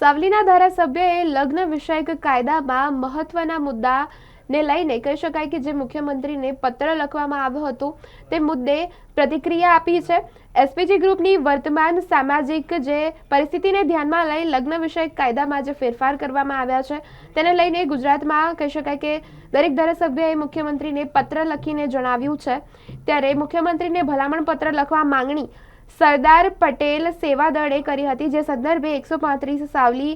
સાવલીના ધારાસભ્યએ લગ્ન વિષયક કાયદામાં મહત્વના મુદ્દાને લઈને કહી શકાય કે જે મુખ્યમંત્રીને પત્ર લખવામાં આવ્યો હતો, તે મુદ્દે પ્રતિક્રિયા આપી છે. એસપીજી ગ્રુપની વર્તમાન સામાજિક જે પરિસ્થિતિને ધ્યાનમાં લઈ લગ્ન વિષયક કાયદામાં જે ફેરફાર કરવામાં આવ્યા છે, તેને લઈને ગુજરાતમાં કહી શકાય કે દરેક ધારાસભ્યએ મુખ્યમંત્રીને પત્ર લખીને જણાવ્યું છે. ત્યારે મુખ્યમંત્રીને ભલામણ પત્ર લખવા માંગણી સરદાર પટેલ સેવા દળે કરી હતી, જે સંદર્ભે એકસો પાંત્રીસ સાવલી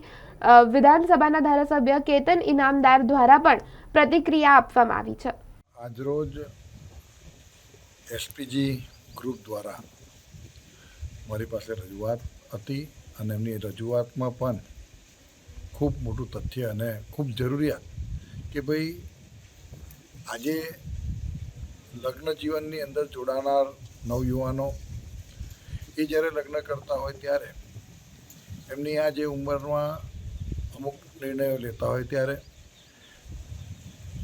વિધાનસભાના ધારાસભ્ય કેતન ઇનામદાર દ્વારા પણ પ્રતિક્રિયા આપવામાં આવી છે. આજરોજ એસપીજી ગ્રુપ દ્વારા મારી પાસે રજૂઆત હતી અને એમની રજૂઆતમાં પણ ખૂબ મોટું તથ્ય અને ખૂબ જરૂરિયાત કે ભાઈ આજે લગ્ન જીવનની અંદર જોડાનાર નવયુવાનો એ જ્યારે લગ્ન કરતા હોય ત્યારે એમની આ જે ઉંમરમાં અમુક નિર્ણયો લેતા હોય ત્યારે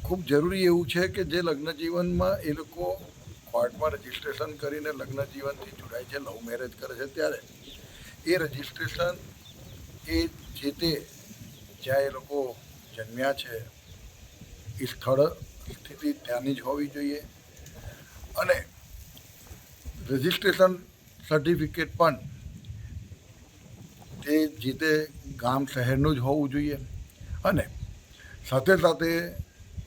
ખૂબ જરૂરી એવું છે કે જે લગ્ન જીવનમાં એ લોકો કોર્ટમાં રજીસ્ટ્રેશન કરીને લગ્ન જીવનથી જોડાય છે, લવ મેરેજ કરે છે, ત્યારે એ રજીસ્ટ્રેશન એ જે તે જ્યાં એ લોકો જન્મ્યા છે, એ સ્થળ સ્થિતિ ત્યાંની જ હોવી જોઈએ. અને રજીસ્ટ્રેશન સર્ટિફિકેટ પણ તે જીતે ગામ શહેરનું જ હોવું જોઈએ. અને સાથે સાથે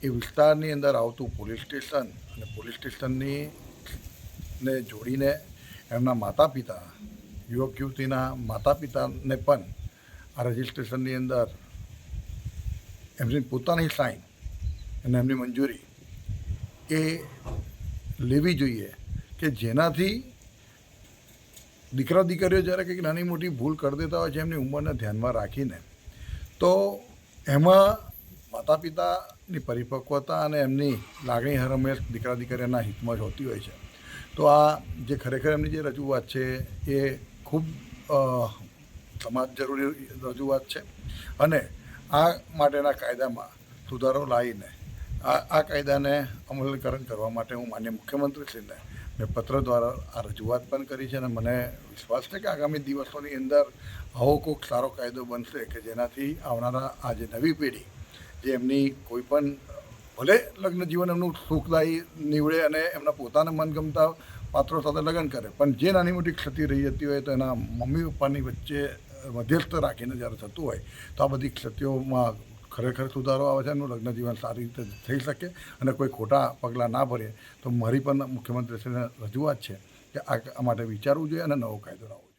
એ વિસ્તારની અંદર આવતું પોલીસ સ્ટેશન અને પોલીસ સ્ટેશનની ને જોડીને એમના માતા પિતા યુવક યુવતીના માતા પિતાને પણ આ રજિસ્ટ્રેશનની અંદર એમની પોતાની સાઇન અને એમની મંજૂરી એ લેવી જોઈએ કે જેનાથી દીકરા દીકરીઓ જ્યારે કંઈક નાની મોટી ભૂલ કરી દેતા હોય છે, એમની ઉંમરને ધ્યાનમાં રાખીને, તો એમાં માતા પિતાની પરિપક્વતા અને એમની લાગણી હરમેશ દીકરા દીકરીના હિતમાં જ હોતી હોય છે. તો આ જે ખરેખર એમની જે રજૂઆત છે, એ ખૂબ સમાજ જરૂરી રજૂઆત છે. અને આ માટેના કાયદામાં સુધારો લાવીને, આ આ કાયદાને અમલીકરણ કરવા માટે હું માન્ય મુખ્યમંત્રીશ્રીને મેં પત્ર દ્વારા આ રજૂઆત પણ કરી છે અને મને વિશ્વાસ છે કે આગામી દિવસોની અંદર આવો કોઈક સારો કાયદો બનશે કે જેનાથી આવનારા આ જે નવી પેઢી, જે એમની કોઈ પણ, ભલે લગ્ન જીવન એમનું સુખદાયી નીવડે અને એમના પોતાના મનગમતા પાત્રો સાથે લગ્ન કરે, પણ જે નાની મોટી ક્ષતિ રહી જતી હોય તો એના મમ્મી પપ્પાની વચ્ચે મધ્યસ્થ રાખીને જ્યારે થતું હોય તો આ બધી ક્ષતિઓમાં ખરેખર સુધારો આવે છે એનું લગ્ન જીવન સારી રીતે થઈ શકે અને કોઈ ખોટા પગલાં ના ભરે, તો મારી પણ મુખ્યમંત્રીશ્રીને રજૂઆત છે કે આ માટે વિચારવું જોઈએ અને નવો કાયદો લાવવો